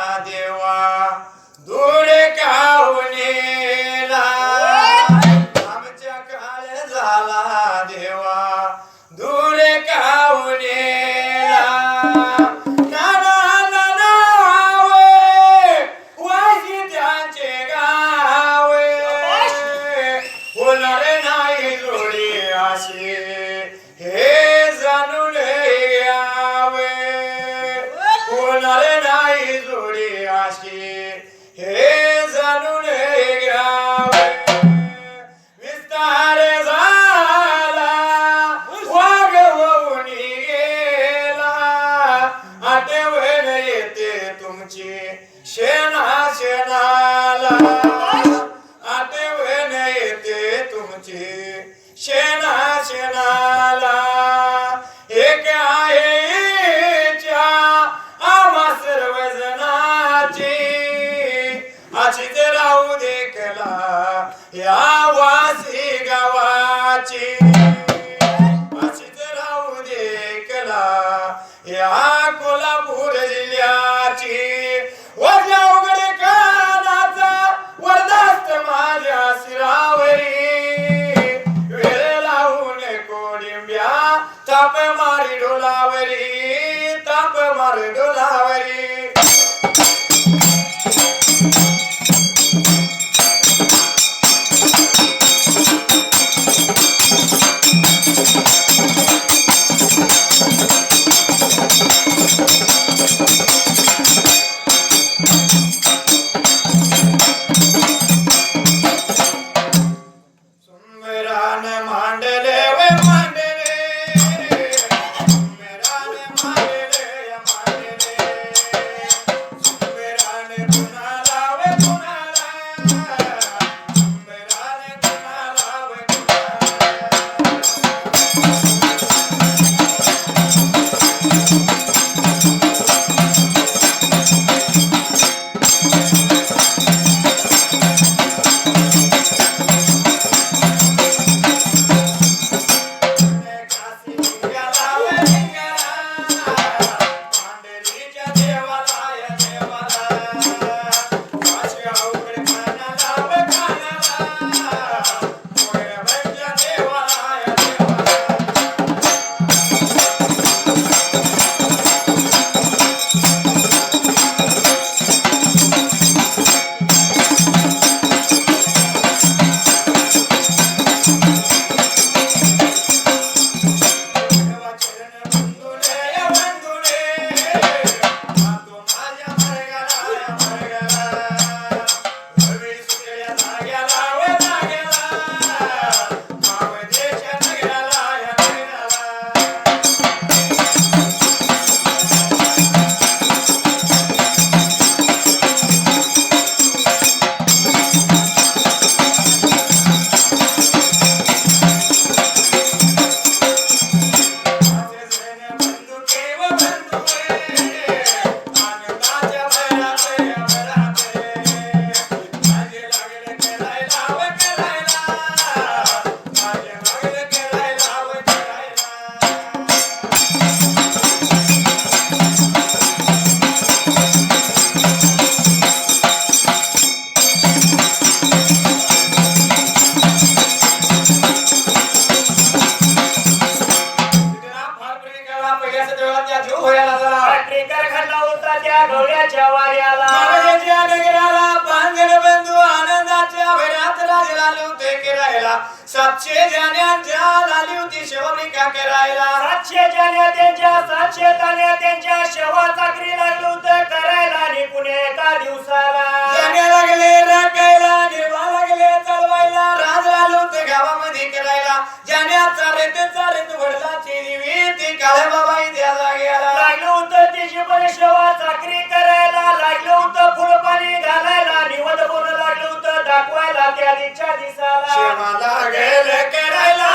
देवा नाही जोडी अशी हे जाणून घ्यावे विस्तार झाला वाघ होऊन गेला. आठवण येते तुमची शेणा शेणाला आठवण येते तुमची शेणा शेणाला एक आहेच्या लिंब्या ताप मारी डोलावरी ताप मारी डोलावरी. त्यांच्या सातशे ताण्या त्यांच्या शेवा चाकरी लागलं होतं करायला आणि पुणे एका दिवसाला. जाण्या लागले राखायला निर्वा लागले चालवायला राज आलो ते गावामध्ये करायला. जाण्या चालत चालत वडिलाची देवी ती काळे बाबा त्या जागेला. लागलं होतं तिची पण शेवा चाकरी करायला. लागलं होतं फुलपाणी घालायला. निवड बोल लागलं होतं दाखवायला त्या दिवच्या दिसाला. शेवा लागेल करायला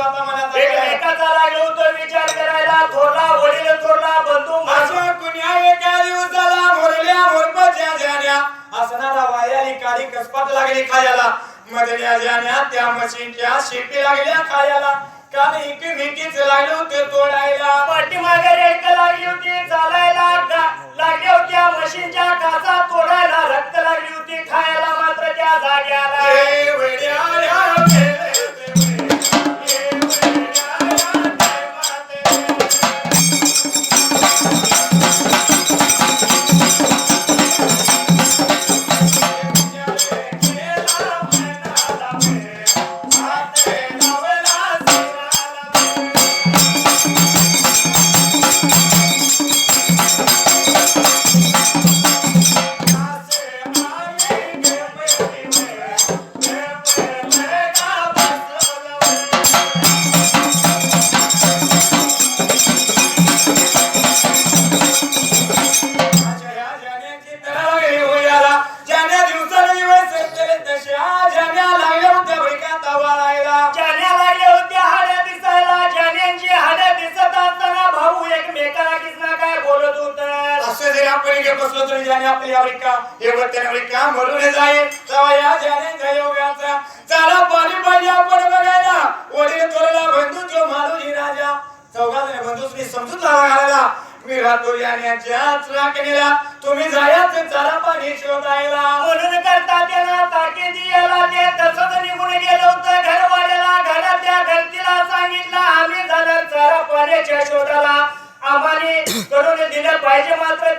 आलो तो आता मनात आला. एकमेकाचा लागलं होतं विचार करायला थोरला वडील थोरला बंधू माझा माझ्या कुण्या एका दिवसाला मोरल्या मोरपाच्या जाण्या असणारा वायाली काळी कसपात लागली खायला. मधल्या जाण्या त्या मशीनच्या शेपी लागल्या खायला. काल इकी भीतीच लागले होते तोडायला. पाठीमागे रेड लागली होती चालायला लागल्या होत्या. मशीनच्या काचा तोडायला रक्त लागली होती खायला मात्र त्या जाग्याला. का? हे वतन अमेरिका म्हणून जाईल? तेव्हा या ज्याने योगाचा. चला पाणी पाहिजे आपण बघायला. वडील तोरला बंधू जो मालूजी राजा. चौघात बंधूसनी समजून लावा घालायला मी राहतो याण्याच्याच राखणीला तुम्ही जायाच चला पाणी शोधायला. म्हणून करता त्याला ताकीदी दियाला. ते तसंच निघून गेलं होतं. घरवाड्याला घरातल्या घरतीला सांगितलं आम्ही झालं चरा पाण्याच्या शोधाला. आम्हाने करून दिलं पाहिजे मात्र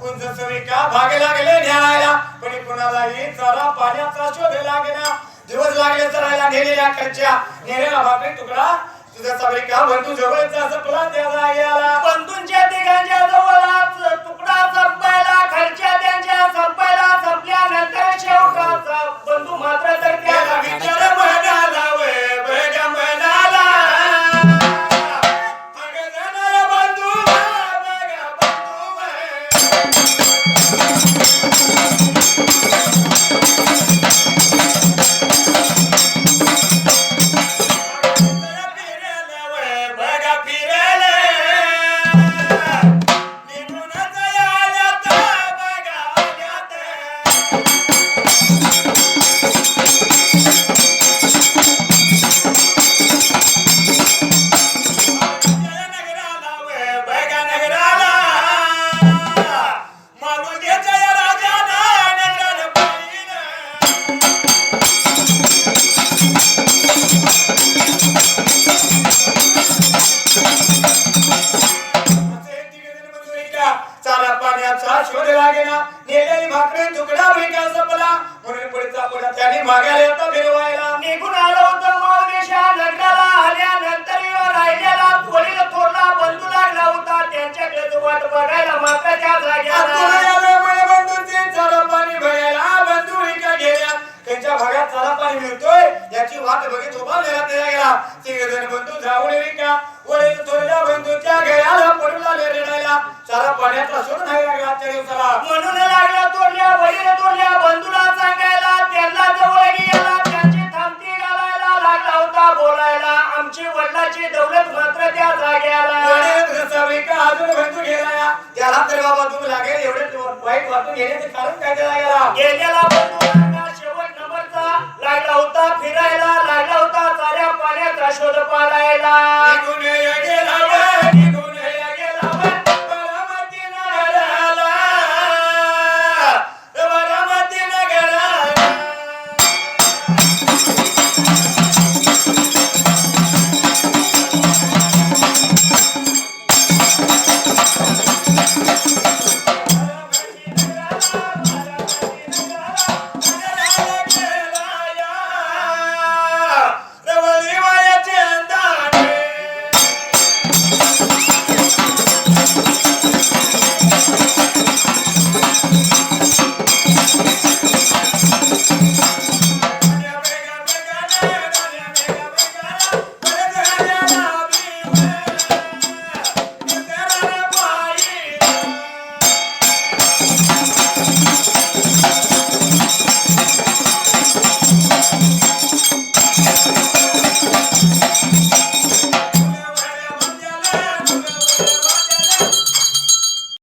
कुंज विका भागे लागले न्यायला. पण कुणालाही चरा पाण्याचा शोध लागेना. दिवस लागले चरायला नेलेल्या खर्च्या नेलेला भाकरी तुकडा. तुझा सवरिका बंधू जवळचा सपला त्या बंधूंच्या तिघांच्या तुकडा संपायला खर्च्या त्यांच्या संपायला संपल्यानंतर शेवटाचा बंधू मात्र तर त्याला विचार वाट बघायला त्या चारा पाणी भरायला बंधू विका गेल्या त्यांच्या भागात चारा पाणी मिळतोय याची वाट बघित उभा गेला त्या गेला तिघ बंधू जाऊन विका वडील थोरल्या बंधूच्या घराला पडून आले रेडायला चारा पाण्याचा शोध नाही लागला दिवसाला. म्हणून लागला तोडल्या वडील तोडल्या बंधूला सांगायला त्यांना जवळ गेला आमची वडिलाची दौलत मात्र त्या गेला. त्याला तरी बाबा तुम्ही लागेल एवढे वाईट वाटून घेण्याचे कारण काय गेला गेलेला बंधू शेवट नंबरचा लागला होता फिरायला लागला होता साऱ्या पाण्याचा शोध पाडायला.